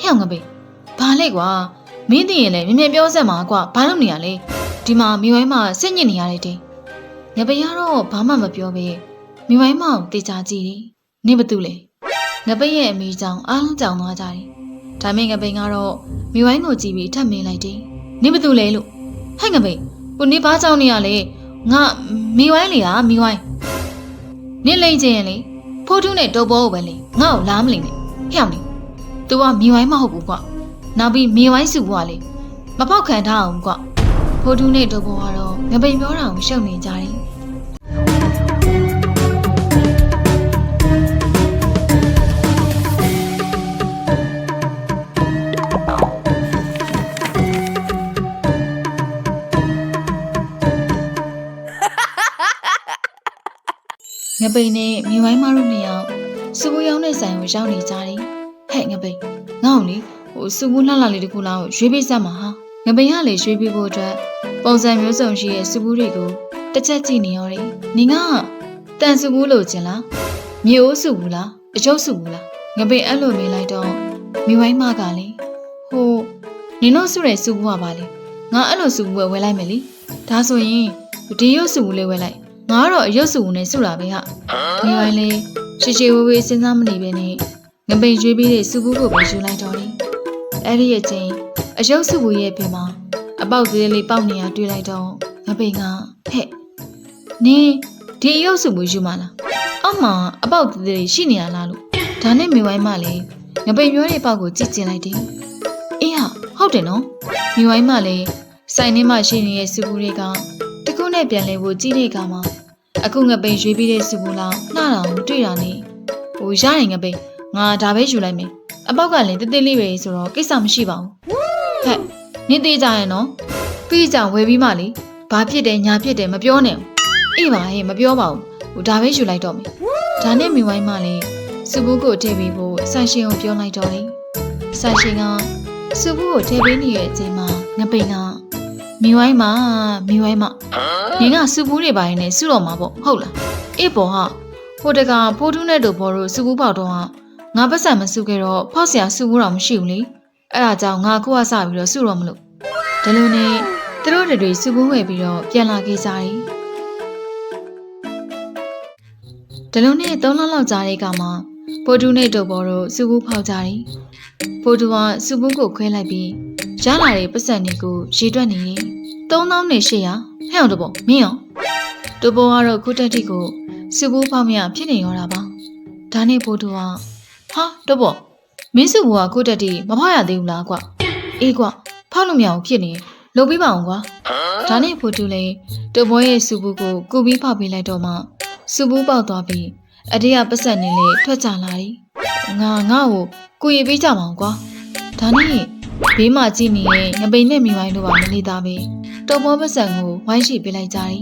ဟဲ့အောင်ငပိဘာလဲကွာမင်းသိရင်လည်းမြင်မြင်ပြောစက်မှာကွာဘာလို့နေရလဲဒီမှာမိဝိုင်းမှာစိတ်ညစ်နေရတဲ့တင်းငပိကတော့ဘာမှမပြောပဲမိဝိုင်းမကိုတေချာကြည့်တယ်နင်ဘာတူလဲငပိရဲ့အမိကြောင့်အားလုံးကြောင်သွားကြတယ်ဒါမဲ့ငပိကတော့မိဝိုင်းကိုကြည့်ပြီးထပ်မင်းလိုက်တယ်နင်ဘာတူလဲလို့ဟဲ့ငပိကိုနေဘာကြောင်နေရလဲငါမိဝိုင်းလေဟာမိဝိုင်းနင်လိမ့်ချင်ရင်လေဖိုးထုနဲ့တုပ်ဘောကိုပဲလေငါ့ကိုလားမလိမ့်နဲ့ဟဲ့အောင်လေ तू ကမိဝိုင်းမဟုတ်ဘူးကွာနောက်ပြီးမိဝိုင်းစုကလေမပေါက်ခံထားအောင်ကွာဖိုးထုနဲ့တုပ်ဘောကတော့ငပိန်ပြောတာကိုရှုံနေကြတယ်ငပိန်နဲ့မိဝိုင်းမတို့နှစ်ယောက်စူဘူးရောင်းတဲ့ဆိုင်ကိုရောက်နေကြတယ် ဟဲ့ငပိန်ငါ့ကိုလေဟိုစူဘူးလှလှလေးတစ်ခုလောက်ရွေးပေးစမ်းပါဟာငပိန်ကလေရွေးပေးဖို့အတွက်ပုံစံမျိုးစုံရှိတဲ့စူဘူးတွေကိုတစ်ချက်ကြည့်နေရတယ်နင်ကတန်စူဘူးလို့ကျင်လားမြေအိုးစူဘူးလားအကျုပ်စူဘူးလားငပိန်အဲ့လိုမေးလိုက်တော့မိဝိုင်းမကလေဟိုနင်တို့စုတဲ့စူဘူးကပါလေငါအဲ့လိုစူဘူးဝယ်ဝယ်လိုက်မယ်လေဒါဆိုရင်ဒီရုပ်စူဘူးလေးဝယ်လိုက်ငါကတော့အရုပ်စူဘူးနဲ့စုတာပဲဟာမိဝိုင်းလေးရှေရှေဝေးဝေးစဉ်းစားမနေပဲနဲ့ ငပိန်ရွေးပြီးတဲ့စူဘူးကိုပဲယူလိုက်တော့တယ်။အဲ့ဒီရဲ့ချင်းအယုတ်စူဘူးရဲ့ပြင်မှာအပေါက်သေးလေးပေါက်နေရတွေ့လိုက်တော့ငပိန်ကဟဲ့နင်းဒီအယုတ်စူဘူးယူမလား။အောက်မှာအပေါက်သေးသေးရှိနေရလားလို့ဒါနဲ့မိဝိုင်းမလည်းငပိန်ပြောတဲ့ပေါက်ကိုကြည့်ကျင်လိုက်တယ်။အေးဟာဟုတ်တယ်နော်။မိဝိုင်းမလည်းစိုင်ထဲမှာရှိနေတဲ့စူဘူးတွေကတခုနဲ့ပြန်လဲဖို့ကြည့်တဲ့အခါမှာအခုငပိန်ရွေးပြီးတဲ့စူဘူးလောင်နှာတောင်တွေ့တာနေဟိုရရင်ငပိန် ငါဒါပဲယူလိုက်မယ်အပေါက်ကလည်းတိတိလေးပဲဆိုတော့ကိစ္စမရှိပါဘူးဟဲ့နင်းသေးကြရင်နော်ပြီးကြဝယ်ပြီးမှလေဘာဖြစ်တယ်ညာဖြစ်တယ်မပြောနဲ့အေးပါဟဲ့မပြောပါဘူးဟိုဒါပဲယူလိုက်တော့မယ်ဒါနဲ့မိဝိုင်းမှလည်းစူဘူးကိုထည့်ပြီးဖို့ဆန်ရှင်ကိုပြောလိုက်တော့တယ်ဆန်ရှင်ကစူဘူးကိုထည့်ပေးနေတဲ့အချိန်မှာငပိန်ကမိဝိုင်းမမိဝိုင်းမနင်ကစူဘူးတွေပါရင်လည်းစုတော့မှာပေါ့ဟုတ်လားအေးပေါ်ဟာဟိုတကဖိုးထုနဲ့တို့ဘော်တို့စူဘူးပေါက်တော့ဟာ ငါပတ်စံမစုခဲ့တော့ဖောက်စရာစုဖို့တော့မရှိဘူးလေအဲ့ဒါကြောင့်ငါခုကစပြီးတော့စုတော့မလို့ဒါလို့နဲ့သူတို့တွေစုဖို့ဝယ်ပြီးတော့ပြန်လာခဲ့ကြတယ်ဒါလို့နဲ့သုံးလလောက်ကြာတဲ့အခါမှာပိုတူနဲ့တုပ်ပေါ်တို့စုဖို့ဖောက်ကြတယ်ပိုတူကစုဖို့ကိုခွဲလိုက်ပြီးရလာတဲ့ပတ်စံတွေကိုရေတွက်နေတယ်3800ဟဲ့အောင်တဘောမင်းအောင်တဘောကတော့ခုတက်တိကိုစုဖို့ဖောက်မရဖြစ်နေရောတာပါဒါနဲ့ပိုတူက ဟာတူပေါ်မင်းစုဘူးကခုတက်တိမဖောက်ရသေးဘူးလားကွအေးကွဖောက်လို့မရဘူးဖြစ်နေလုံပြီးပါအောင်ကွာဒါနဲ့ဖိုးတူလည်းတူပေါ်ရဲ့စုဘူးကိုကုပြီးဖောက်ပေးလိုက်တော့မှစုဘူးပေါက်သွားပြီးအတေးကပတ်ဆက်နေလေထွက်ကြလာတယ်ငါငါ့ကိုကုရီပေးကြမအောင်ကွာဒါနဲ့ဘေးမှာကြည့်နေရင်ငပိန်နဲ့မိဝိုင်းတို့ပါမနေသားပဲတော်ပေါ်ပတ်စံကိုဝိုင်းရှိပေးလိုက်ကြတယ်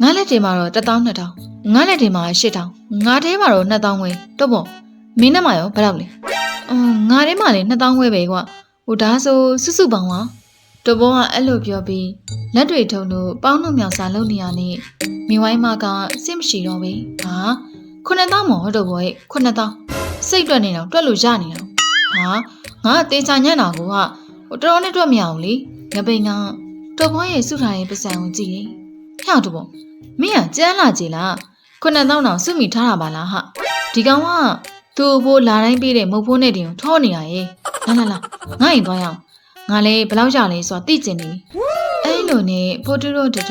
ငါးလက်ထဲမှာတော့12000ငါးလက်ထဲမှာ8000ငါးထဲမှာတော့2000ဝဲတော့ပေါ့ မင်းနဲ့မှာရောဘယ်လောက်လဲအင်းငါးထဲမှာလည်း2000ဝဲပဲကွာဟိုဒါဆိုစုစုပေါင်းပါတော့ဘောကအဲ့လိုပြောပြီးလက်တွေထုံလို့ပေါင်းလို့မြောင်စာလုပ်နေရနဲ့မိဝိုင်းမကစိတ်မရှိတော့ဘူးဟာ9000မော်တော့ဘောရဲ့9000စိတ်တွက်နေတော့တွက်လို့ရနေတော့ဟာငါတေချာညံ့တာကိုကဟိုတော်တော်နဲ့တွက်မရအောင်လေငပိန်ကတော့ဘောရဲ့စုထားရဲ့ပစံကိုကြည့်တယ်ဟဲ့တော့ဘောမင်းကကြမ်းလာကြည်လားခုနှစ်သောင်းတောင်စုမိထားတာပါလားဟာဒီကောင်က သူ့ဘိုးလာတိုင်းပေးတဲ့မုတ်ဖိုးနဲ့တင်ကိုထောနေရရဲ့လာလာလာငါ့ရင်သွားရအောင်ငါလည်းဘယ်လောက်ရလဲဆိုတာသိကျင်နေပြီအဲ့လိုနဲ့ဖိုတူတို့တူ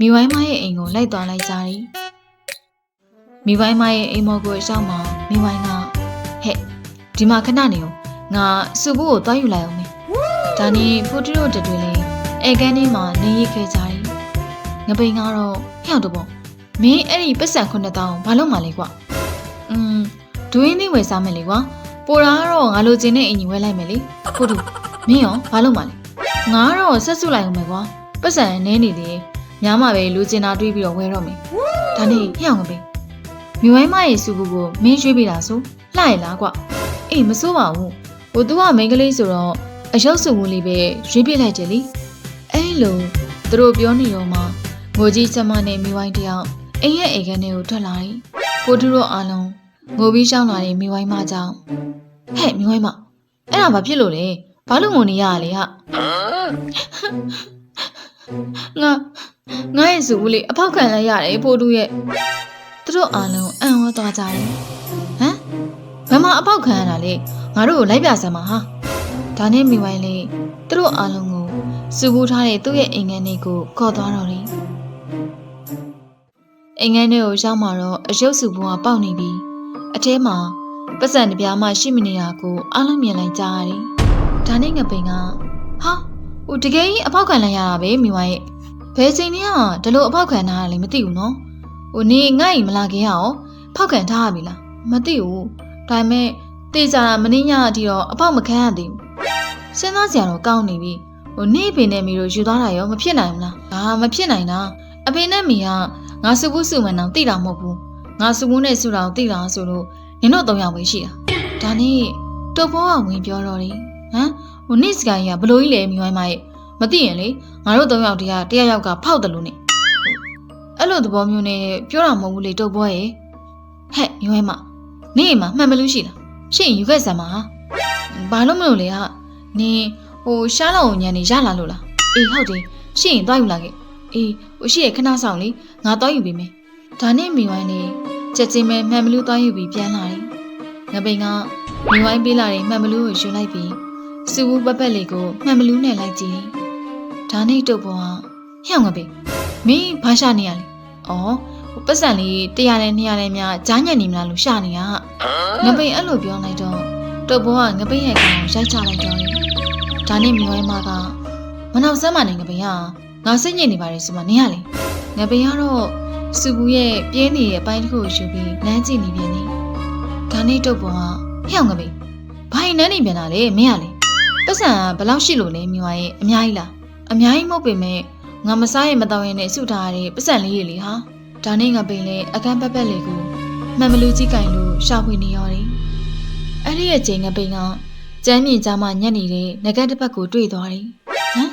မိဝိုင်းမရဲ့အိမ်ကိုလိုက်သွားလိုက်ကြတယ်မိဝိုင်းမရဲ့အိမ်မော်ကိုအရောက်မှာမိဝိုင်းကဟဲ့ဒီမှာခဏနေအောင်ငါစုဘူးကိုသွားယူလိုက်အောင်မေဒါနဲ့ဖိုတူတို့တူလည်းအဲကန်းထဲမှာနေရိတ်ခဲ့ကြတယ်ငပိန်ကတော့ဟဲ့တော့ပေါ့မင်းအဲ့ဒီပတ်စံ9000ဘာလို့မှလဲကွာอืม ဒွင်းသေးဝယ်စားမယ်လေကွာပိုတာကတော့ငါလိုချင်တဲ့အင်ကြီးဝယ်လိုက်မယ်လေဟုတ်တူမင်းရောဘာလို့မှလဲငါကတော့ဆက်စုလိုက်အောင်မယ်ကွာပတ်စံနဲနေသေးတယ်များမှပဲလိုချင်တာတွေးပြီးတော့ဝယ်တော့မယ်ဒါနဲ့ဟဲ့အောင်ငပိန်မြဝိုင်းမရဲ့စုကူကိုမင်းရွေးပေးတာဆိုလှရလားကွာအေးမစိုးပါဘူးဟိုသူကမိန်းကလေးဆိုတော့အယုတ်စုဘူးလေးပဲရွေးပြလိုက်တယ်လေအဲ့လိုသူတို့ပြောနေတော့မှငိုကြီးကျမနဲ့မိဝိုင်းတယောက်အိမ်ရဲ့အိမ်ကနေကိုထွက်လာတယ်။ကိုတူတို့အားလုံး ငိုပြီးရှောင်းလာတဲ့မိဝိုင်းမကြောင့်ဟဲ့မိဝိုင်းမအဲ့ဒါဘာဖြစ်လို့လဲဘာလို့ငိုနေရလဲဟာငါငါရဲ့စုဘူးလေးအဖောက်ခံလိုက်ရတယ်ဖိုးတူရဲ့သူတို့အားလုံးအံ့ဩသွားကြတယ်ဟမ်ဘယ်မှာအဖောက်ခံရတာလဲငါတို့ကိုလိုက်ပြစမ်းပါဟာဒါနဲ့မိဝိုင်းလေးသူတို့အားလုံးကိုစုဘူးထားတဲ့သူ့ရဲ့အိမ်ငန်းလေးကိုခေါ်သွားတော့တယ်အိမ်ငန်းလေးကိုရောက်မှတော့အယုတ်စုဘူးကပေါက်နေပြီ အထဲမှာပတ်စံတစ်ပြားမှရှိမနေတာကိုအားလုံးမြင်လိုက်ကြရတယ်ဒါနဲ့ငပိန်ကဟာဟိုတကယ်ကြီးအဖောက်ခံလိုက်ရတာပဲမိဝိုင်းရဲ့ဘယ်ချိန်တည်းကဒီလိုအဖောက်ခံထားရလဲမသိဘူးနော်။ဟိုနေငါ့အိမ်မလာခင်ကရောဖောက်ခံထားရပြီလား။မသိဘူး။ဒါပေမဲ့တေးကြတာမင်းညအထိတော့အဖောက်မခံရသေးဘူး။စဉ်းစားစရာတော့ကောင်းနေပြီ။ဟိုနေပင်နဲ့မီတို့ယူသွားတာရောမဖြစ်နိုင်ဘူးလား။ဒါမဖြစ်နိုင်တာ။အဖေနဲ့မီကငါစုဘူးစုမှန်တော့တိတာမဟုတ်ဘူး။ ငါစုဘူးနဲ့စုတာကိုတိတာဆိုလို့နင်တို့သုံးယောက်ပဲရှိတာ။ဒါနဲ့တော့ဘောကဝင်ပြောတော့တယ်။ဟမ်ဟိုနေစကိုင်းကဘလို့ကြီးလဲမိဝိုင်းမရဲ့မသိရင်လေငါတို့သုံးယောက်တည်းကတယောက်ယောက်ကဖောက်တယ်လို့ ਨੇ အဲ့လိုသဘောမျိုးနဲ့ပြောတာမဟုတ်ဘူးလေတုတ်ဘောရဲ့ဟဲ့ညီမမနေအိမ်မှာမှန်မလို့ရှိလားရှင့်ယူခဲ့စမ်းပါဟာဘာလို့မလို့လဲဟာနင်ဟိုရှားလောက်ညံနေရလာလို့လားအေးဟုတ်တယ်ရှင့်ရင်သွားယူလာခဲ့အေးဟိုရှိရခဏဆောင်လေငါသွားယူပေးမယ် ဒါနဲ့မိဝိုင်းနေချက်ချင်းပဲမှန်မလို့သွားယူပြီးပြန်လာတယ်ငပိန်ကမိဝိုင်းပေးလာတဲ့မှန်မလို့ကိုယူလိုက်ပြီးစူဘူးပပက်လေးကိုမှန်မလို့နဲ့လိုက်ကြည့်တယ်ဒါနဲ့တုတ်ပေါ်ကဟျောင်းငပေမင်းဘာရှာနေရလဲ။အော်ဟိုပတ်စံလေး100နဲ့200နဲ့များကြားညက်နေမလားလို့ရှာနေရ။ငပိအဲ့လိုပြောလိုက်တော့တုတ်ပေါ်ကငပိရဲ့ကောင်ကိုရိုက်ချလိုက်တော့တယ်။ဒါနဲ့မြွေးမကမနောက်စမ်းမနဲ့ငပိကငါစိတ်ညစ်နေပါတယ်ဆိုမှနင်ရလေ။ငပိကတော့ စုဘူးရဲ့ပြင်းနေတဲ့အပိုင်းတစ်ခုကိုယူပြီးလမ်းကြည့်နေပြန်နေ။ဒါနဲ့တုတ်ပေါ်ကဟျောင်းငပေဘာရင်နန်းနေပြန်တာလဲမင်းရလေ။ပတ်စံကဘယ်လောက်ရှိလို့လဲမြွေးရဲ့အများကြီးလား။အများကြီးမဟုတ်ပေမဲ့ငါမစားရင်မတော်ရင်နဲ့စုထားရတဲ့ပတ်စံလေးတွေလေဟာဒါနဲ့ငါပိန်လဲအခန်းပက်ပက်လေးကိုမှန်မလူကြီးကင်လို့ရှာဖွေနေရတယ်အဲ့ဒီရဲ့ချိန်ငါပိန်ကကျမ်းမြင့်ကြားမှညက်နေတဲ့ငကက်တစ်ဖက်ကိုတွေ့သွားတယ်ဟမ်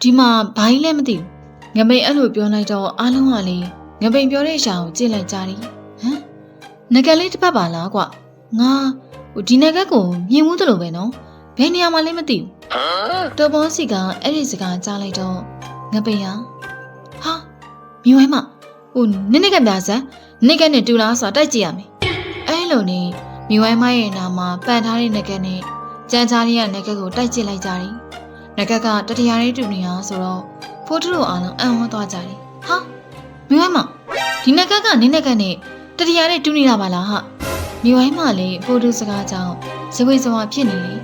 ဒီမှာဘာကြီးလဲမသိဘူးငါပိန်အဲ့လိုပြောလိုက်တော့အားလုံးကလေ ငါပိန်ပြောတဲ့ရှာကိုကြည့်လိုက်ကြတယ်ဟမ်ငကက်လေးတစ်ဖက်ပါလားကွငါဟိုဒီငကက်ကိုမြင်မှုတလို့ပဲနော်ဘယ်နေရာမှာလဲမသိဘူးတော်ဘောစီကအဲ့ဒီစကားကြားလိုက်တော့ငပိယဟာမြဝဲမဟိုနစ်နစ်ကပြစမ်းနစ်ကနဲ့တူလားဆိုတာတိုက်ကြည့်ရမယ်အဲ့လိုနေမြဝဲမရဲ့နာမှာပန်ထားတဲ့ငကက်နဲ့ကြမ်းချားလေးကငကက်ကိုတိုက်ကြည့်လိုက်ကြတယ်ငကက်ကတတရာလေးတူနေအောင်ဆိုတော့ဖိုးထုတို့အားလုံးအံ့ဩသွားကြတယ်ဟာ မြဝဲမဒီငကက်ကနင်းငကက်နဲ့တတရာလေးတူနေတာပါလားဟာမြဝဲမလည်းဖိုးထုစကားကြောင့်ဇဝေဇဝါဖြစ်နေလေ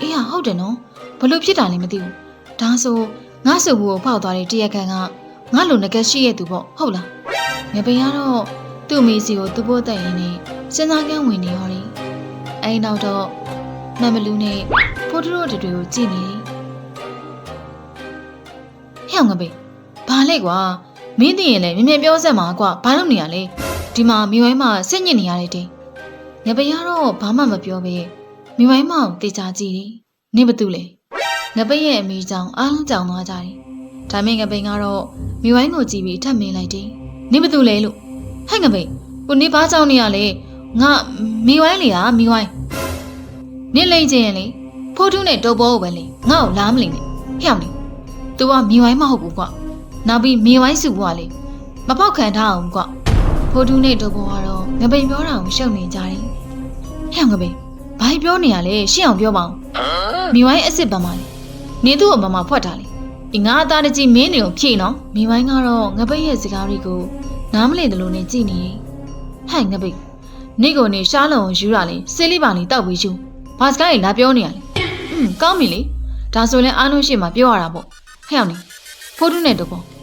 အေးဟာဟုတ်တယ်နော်ဘလို့ဖြစ်တာလဲမသိဘူးဒါဆိုငါဆိုဘူးကိုဖောက်သွားတဲ့တရက်ခန့်ကငါလိုငကက်ရှိရဲ့သူပေါ့ဟုတ်လားငပိန်ကတော့သူ့မိစီကိုသူ့ဖို့တက်ရင်းနဲ့စဉ်းစားကန်းဝင်နေရောတယ်အဲဒီနောက်တော့မမ်မလူနဲ့ဖိုးထရိုးတွေကိုကြည့်နေတယ်ဟဲ့ငပိန်ဘာလဲကွာ မင်းသိရင်လည်းမြင်မြင်ပြောစက်မှာကွာဘာလို့နေရလဲဒီမှာမိဝိုင်းမှာစစ်ညစ်နေရတယ်တဲ့ငပိန်ကတော့ဘာမှမပြောပဲမိဝိုင်းမောင်တေချာကြည့်တယ်နင့်ဘာတူလဲငပိတ်ရဲ့အမိကြောင့်အားလုံးကြောင်သွားကြတယ်ဒါမင်းငပိတ်ကတော့မိဝိုင်းကိုကြည့်ပြီးထပ်မင်းလိုက်တယ်နင့်ဘာတူလဲလို့ဟဲ့ငပိတ်ကိုနေဘာကြောင်နေရလဲငါမိဝိုင်းလေဟာမိဝိုင်းနင့်လိမ့်ချင်းရင်လေဖိုးထုနဲ့တောဘောကိုပဲလေငါ့ကိုလားမလိမ့်နဲ့ဟဲ့အောင်လေ तू ကမိဝိုင်းမဟုတ်ဘူးကွာ နောက်ပြီးမိဝိုင်းစုဘွားလေမပေါက်ခံထားအောင်ကွာဖိုးထုနဲ့တောဘောကတော့ငပိတ်ပြောတာကိုရှုပ်နေကြတယ်ဟဲ့အောင်ငပိတ်ဘာပြောနေရလဲရှင်းအောင်ပြောပါအောင်မိဝိုင်းအစ်စ်ပံပါလေနင်သူ့အမမဖွက်တာလေအငါအသားတကြီးမင်းနေကိုဖြည့်နော်မိဝိုင်းကတော့ငပိတ်ရဲ့စကားတွေကိုနားမလည်တယ်လို့နေကြည့်နေတယ်ဟဲ့ငပိတ်နေကိုနေရှားလုံကိုယူရလေဆေးလေးပါနေတောက်ပြီးယူဘာစကားကြီးလာပြောနေရလဲอืมကောင်းပြီလေဒါဆိုရင်အားလုံးရှိမှပြောရတာပေါ့ဟဲ့အောင်နေဖိုးထုနဲ့တော့ပေါ့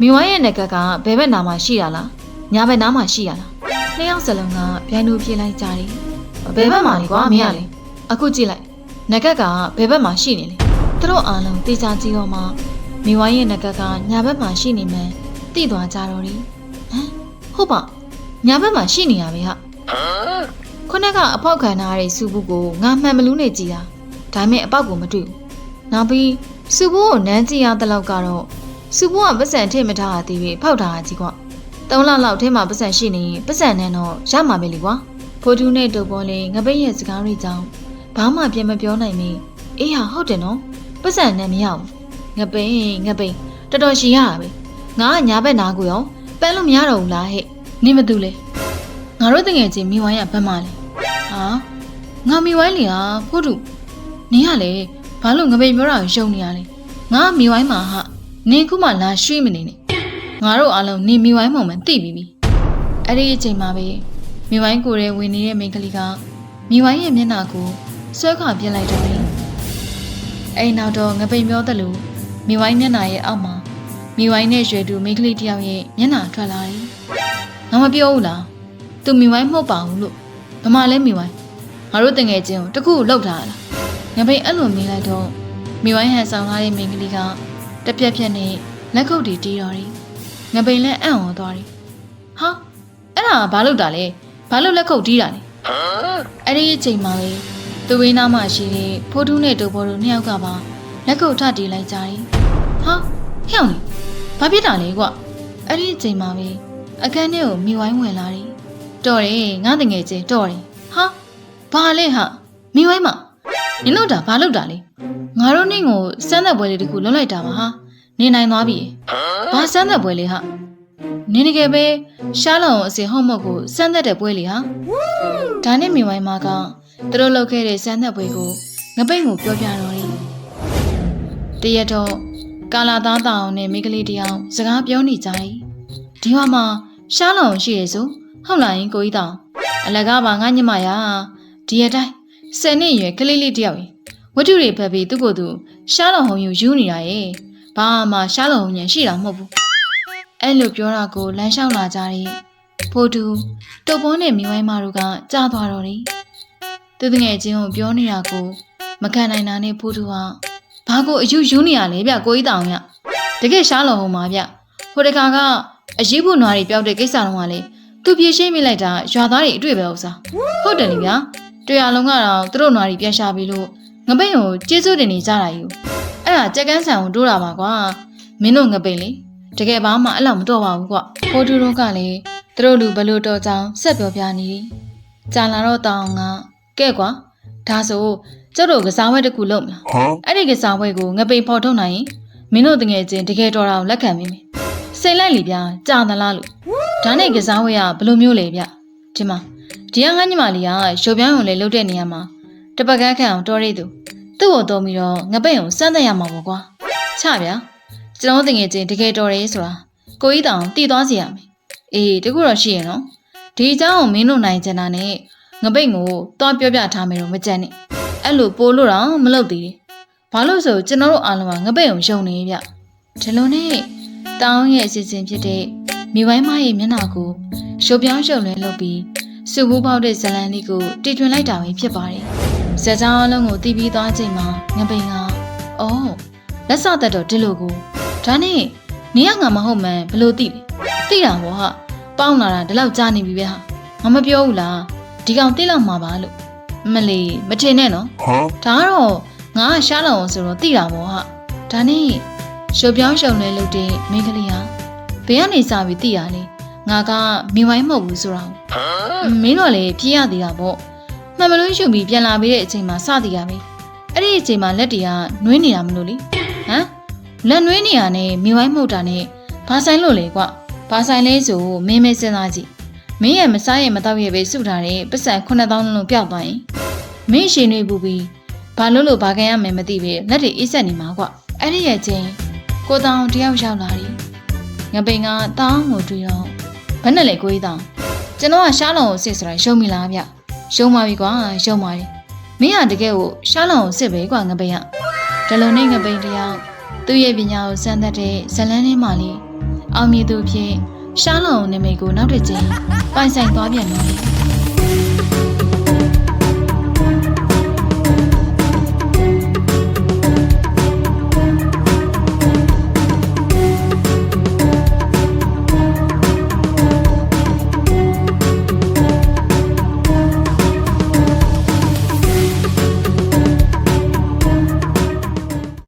မိဝိုင်းရဲ့ငကက်ကဘယ်ဘက်နာမှာရှိရလားညာဘက်နာမှာရှိရလားနှစ်ယောက်စလုံးကဗျိုင်းလို့ပြေးလိုက်ကြတယ်ဘယ်ဘက်မှာလဲကွာမင်းကလေအခုကြည့်လိုက်နဂက်ကဘယ်ဘက်မှာရှိနေလဲသူတို့အားလုံးတေချာကြည့်တော့မှမိဝိုင်းရဲ့နဂက်ကညာဘက်မှာရှိနေမှန်းသိသွားကြတော့တယ်ဟမ်ဟုတ်ပါညာဘက်မှာရှိနေရပဲဟာခုနကအပေါက်ခံထားတဲ့စူဘူးကိုငါမှန်မလူးနဲ့ကြည်တာဒါပေမဲ့အပေါက်ကိုမတွေ့ဘူးနောက်ပြီးစူဘူးကိုနမ်းကြည့်ရတဲ့လောက်ကတော့ စူဘူးကပတ်စံထည့်မထားသေးပြီဖောက်ထားတာကြီးကွသုံးလလောက်ထဲမှာပတ်စံရှိနေရင်ပတ်စံနဲ့တော့ရမှာပဲလေကွာဖိုးတူးနဲ့တူပေါ်လေးငပိတ်ရဲ့စကားတွေကြောင့်ဘာမှပြန်မပြောနိုင်မင်းအေးဟာဟုတ်တယ်နော်ပတ်စံနဲ့မရဘူးငပိန်ငပိန်တော်တော်ရှိရတာပဲငါကညာဘက်နာကိုရောပန်းလို့မရတော့ဘူးလားဟဲ့နင်မတူလေငါတို့တငယ်ချင်းမိဝိုင်းကဘက်မှလဲဟာငါမိဝိုင်းလေဟာဖို့တူနင်ကလေဘာလို့ငပိန်ပြောတာကိုရှုံနေရလဲငါကမိဝိုင်းမှာဟာ နင်ခုမှလာရွှေ့မနေနဲ့ငါတို့အားလုံးနင်မိဝိုင်းမှမှန်သိပြီးပြီအဲ့ဒီအချိန်မှာပဲမိဝိုင်းကိုယ်ရဲ့ဝင်နေတဲ့မိန်းကလေးကမိဝိုင်းရဲ့မျက်နှာကိုဆွဲခါပြစ်လိုက်တော့တယ်အဲ့နောက်တော့ငပိန်ပြောတယ်လို့မိဝိုင်းမျက်နှာရဲ့အောက်မှာမိဝိုင်းနဲ့ရွှေတူမိန်းကလေးတစ်ယောက်ရဲ့မျက်နှာထွက်လာတယ်ငါမပြောဘူးလားသူမိဝိုင်းမဟုတ်ပါဘူးလို့ဘာမှလဲမိဝိုင်းငါတို့တငယ်ချင်းကိုတခုလောက်ထားလားငပိန်အဲ့လိုမြင်လိုက်တော့မိဝိုင်းဟန်ဆောင်လာတဲ့မိန်းကလေးက တပြက်ပြက်နဲ့လက်ခုပ်တီးတီးတော်တယ်ငပိန်လည်းအံ့ဩသွားတယ်ဟာအဲ့ဒါဘာလို့တာလဲဘာလို့လက်ခုပ်တီးတာလဲအဲ့ဒီအချိန်မှာလေသူဝင်းနားမှာရှိတဲ့ဖိုးထူးနဲ့တူဘော်တို့နှစ်ယောက်ကပါလက်ကုပ်ထတီးလိုက်ကြတယ်။ဟာဟဲ့အောင်လေဘာဖြစ်တာလဲကွ။အဲ့ဒီအချိန်မှာပဲအခန်းထဲကိုမိဝိုင်းဝင်လာတယ်။တော်တယ်ငါတငယ်ချင်းတော်တယ်။ဟာဘာလဲဟာမိဝိုင်းမနင်တို့တာဘာလုပ်တာလဲ။ ငါတို့နင့်ကိုစမ်းသက်ပွဲလေးတခုလုပ်လိုက်တာပါဟာ။နေနိုင်သွားပြီ။ဘာစမ်းသက်ပွဲလေးဟာ။နင်တကယ်ပဲရှားလောင်အစင်ဟုတ်မဟုတ်ကိုစမ်းသက်တဲ့ပွဲလေးဟာ။ဒါနဲ့မြင်ဝိုင်းမကသူတို့လုပ်ခဲ့တဲ့စမ်းသပ်ပွဲကိုငပိတ်ကိုပြောပြတော့တယ်။တရက်တော့ကာလာသားတောင်နဲ့မိန်းကလေးတယောက်စကားပြောနေကြတယ်။ဒီမှာမှာရှားလောင်ရှိရဆိုဟုတ်လားယင်ကိုကြီးတောင်အလကားပါငါညမရဒီရက်တိုင်းဆယ်နှစ်အရွယ်ကလေးလေးတယောက်ရင် ဝတ္ထုတွေဖက်ပြီးသူ့ကိုယ်သူရှားလောင်ဟုံယူယူနေတာရဲ့ဘာမှရှားလောင်ဟုံညံရှိတာမဟုတ်ဘူး။အဲ့လိုပြောတာကိုလမ်းလျှောက်လာကြတယ်။ဖိုးတူတုပ်ပွန်းနဲ့မိဝိုင်းမတို့ကကြားသွားတော့တယ်။သူတငယ်ချင်းကိုပြောနေတာကိုမခံနိုင်တာနဲ့ဖိုးသူကဘာကိုအယူယူနေရလဲဗျကိုကြီးတောင်ရ။တကယ်ရှားလော်ဟောမှာဗျ။ဟိုတခါကအရေးဖို့နွားတွေပျောက်တဲ့ကိစ္စတော့ကလေသူပြေရှင်းမိလိုက်တာရွာသားတွေအတွေ့ပဲဥစား။ဟုတ်တယ်လေဗျာ။တွေ့ရလုံးကတော့သူတို့နွားတွေပြန်ရှာပြီးလို့ ငပိတ်ကိုကျေးဇူးတင်နေကြတာယူ။အဲ့ဒါကြက်ကန်းဆန်ကိုတိုးတာပါကွာ။မင်းတို့ငပိတ်လေတကယ်ဘာမှအဲ့လောက်မတော့ပါဘူးကွ။ဖိုးတူတို့ကလည်းသူတို့လူဘလို့တော်ကြောင်ဆက်ပြောပြနေတယ်။ကြာလာတော့တောင်းကကဲကွာဒါဆိုကျုပ်တို့ကစားဝဲတစ်ခုလုပ်မလား Huh? ။အဲ့ဒီကစားဝဲကိုငပိန်ဖော်ထုတ်နိုင်ရင်မင်းတို့တငယ်ချင်းတကယ်တော်တာကိုလက်ခံမိမယ်။စိတ်လိုက်လီဗျာကြာသလားလို့။ဒါနဲ့ကစားဝဲကဘယ်လိုမျိုးလဲဗျ။ဒီမှာဒီကငန်းညီမလေးကရုပ်ပြောင်းုံလေးလုတ်တဲ့နေရာမှာ တပတ်ကန်းခံအောင်တော်ရည်သူသူ့ကိုတုံးပြီးတော့ငပိန်ကိုစမ်းသပ်ရမှာပေါ့ကွာ။ချဗျာကျွန်တော်တငယ်ချင်းတကယ်တော်တယ်ဆိုတာကိုကြီးတောင်တည်သွားစီရမယ်။အေးတကူတော့ရှိရင်နော်ဒီအကြောင်းကိုမင်းတို့နိုင်ချင်တာနဲ့ငပိတ်ကိုသွားပြောပြထားမယ်တော့မကြမ်းနဲ့အဲ့လိုပို့လို့တော့မလုပ်သေးဘူးဘာလို့ဆိုကျွန်တော်တို့အားလုံးကငပိတ်ကိုယုံနေဗျဒီလိုနဲ့တောင်းရဲ့အစီအစဉ်ဖြစ်တဲ့မိဝိုင်းမရဲ့မျက်နှာကိုရှုပ်ပြောင်းရှုပ်လွဲလုပ်ပြီးစုဘူးပေါက်တဲ့ဇလန်လေးကိုတီထွင်လိုက်တာပဲဖြစ်ပါတယ် ဇက်ကြောင်းအလုံးကိုတီးပြီးသွားချိန်မှာငပိတ်ကအော်လက်စသက်တော့ဒီလိုကိုဒါနဲ့နေရငါမဟုတ်မှန်ဘလို့သိလဲသိတာဘောဟာပေါင်းလာတာဒီလောက်ကြာနေပြီပဲဟာငါမပြောဘူးလားဒီကောင်သိလောက်မှာပါလို့မလီမထင်နဲ့နော် Huh? ဒါကတော့ငါကရှားလောင်အောင်ဆိုတော့သိတာပေါ့ဟာဒါနဲ့ရှုပ်ပြောင်းရှုံလဲလုပ်တဲ့မိန်းကလေးဟာဘယ်ကနေစပြီးသိရလဲငါကမိဝိုင်းမဟုတ်ဘူးဆိုတော့ Huh? မင်းတော့လေပြေးရသေးတာပေါ့ မှန်မလို့ရှုပ်ပြီးပြန်လာပြီးတဲ့အချိန်မှာစသည်ရပဲအဲ့ဒီအချိန်မှာလက်တွေကနှွေးနေတာမလို့လေဟမ်လက်နှွေးနေရနဲ့မိဝိုင်းမှုတ်တာနဲ့ဘာဆိုင်လို့လဲကွာဘာဆိုင်လဲဆိုမင်းမဲစဉ်းစားကြည့်မင်းရဲ့မစားရဲ့မတော့ရဲ့ပဲစုထားတဲ့ပတ်စံ9000လုံးပျောက်သွားရင်မင်းရှင်နေပူပြီးဘာလို့လို့ဘာကန်ရမယ်မသိပဲလက်တွေအိတ်ဆက်နေမှာကွာအဲ့ဒီရဲ့ချင်းကိုတောင်တယောက်ရောက်လာတယ်ငပိန်ကတောင်းကိုတွေ့တော့ဘယ်နဲ့လဲကိုကြီးတောင်ကျွန်တော်ကရှားလောင်ကိုစစ်ဆိုတာရှုံးပြီလားဗျ ရှုံးပါပြီကွာရှုံးပါတယ်မင်းကတကယ်ကိုရှားလောင်ကိုစစ်ပဲကွာငပိန်ကဒလုံနဲ့ငပိန်တယောက်သူ့ရဲ့ပညာကိုစမ်းသပ်တဲ့ဇလန်းထဲမှာလေအောင်မြင်သူဖြစ်ရှားလောင်ကိုနာမည်ကိုနောက်တစ်ချိန်ပိုင်ဆိုင်သွားပြန်တယ်